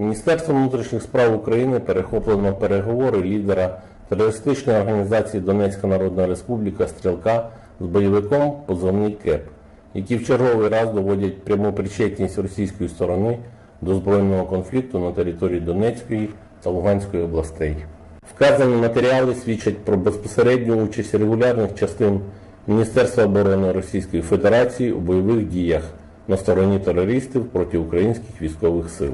Міністерством внутрішніх справ України перехоплено переговори лідера терористичної організації Донецька Народна Республіка Стрілка з бойовиком позивний КЕП, які в черговий раз доводять пряму причетність російської сторони до збройного конфлікту на території Донецької та Луганської областей. Вказані матеріали свідчать про безпосередню участь регулярних частин Міністерства оборони Російської Федерації у бойових діях на стороні терористів проти українських військових сил.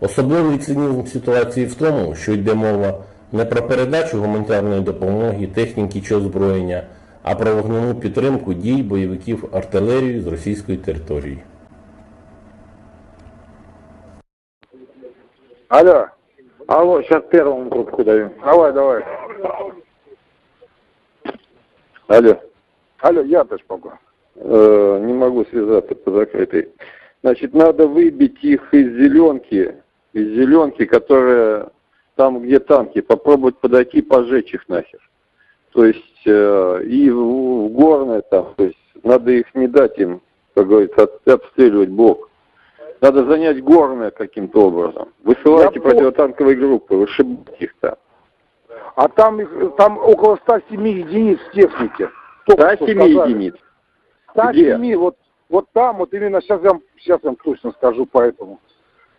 Особливий цинізм ситуації в тому, що йде мова не про передачу гуманітарної допомоги, техніки чи озброєння, а про вогневу підтримку дій бойовиків артилерії з російської території. Алло, Алло, сейчас первому трубку даю. давай, давай. Алло. Алло, я тоже могу. Э, не могу связаться по закрытой. Значит, надо выбить их из зеленки, из зеленки, которая там, где танки, попробовать подойти, пожечь их нахер. То есть, э, и в, в горное там, то есть, надо их не дать им, как говорится, от- обстреливать блок. Надо занять горное каким-то образом. Высылайте Я противотанковые группы, вышибать их там. А там, там около 107 единиц техники. Только Да, что 7 сказали. единиц. 107, вот, вот там, вот именно сейчас я, вам- сейчас я вам точно скажу по этому.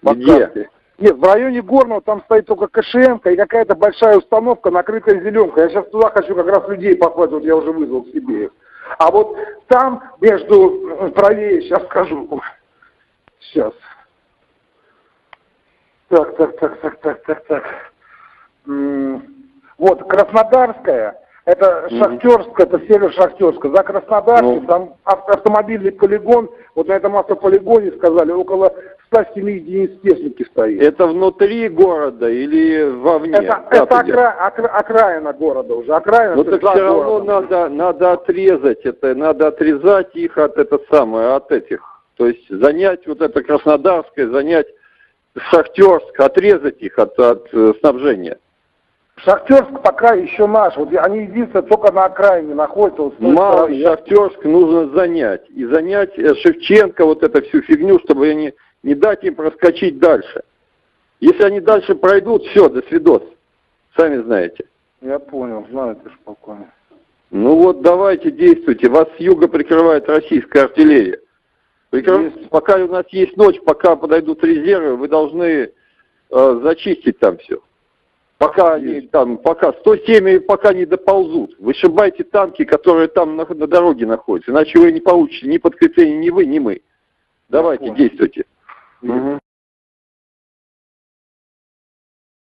По Где? карте. Нет, в районе Горного там стоит только КШМ и какая-то большая установка, накрытая зеленкой. Я сейчас туда хочу как раз людей послать, вот я уже вызвал к себе их. А вот там, между, э, правее, сейчас скажу. Сейчас. Так, так, так, так, так, так, так. Вот, Краснодарская, это. Шахтерская, это север Шахтерска. За Краснодарским Ну. там ав- автомобильный полигон, вот на этом автополигоне, сказали, около 107 единиц техники стоит. Это внутри города или вовне? это, это окра- окра- окраина города уже, окраина Ну так все равно городом. надо, надо отрезать это, надо отрезать их от это самое, от этих. То есть занять вот это Краснодарское, занять Шахтерск, отрезать их от, от э, снабжения. Шахтерск пока еще наш, вот они единственное только на окраине находятся. Вот стороны. Я- Шахтерск нужно занять. И занять э, Шевченко, вот эту всю фигню, чтобы они не дать им проскочить дальше. Если они дальше пройдут, все, до свидос. Сами знаете. Я понял, знаю ты спокойно. Ну вот давайте действуйте. Вас с юга прикрывает российская артиллерия. Прикрыв- Пока у нас есть ночь, пока подойдут резервы, вы должны э, зачистить там все. Пока они там, пока 107 пока не доползут. Вышибайте танки, которые там на, на дороге находятся. Иначе вы не получите ни подкрепления, ни вы, ни мы. Давайте, понял. действуйте. Uh.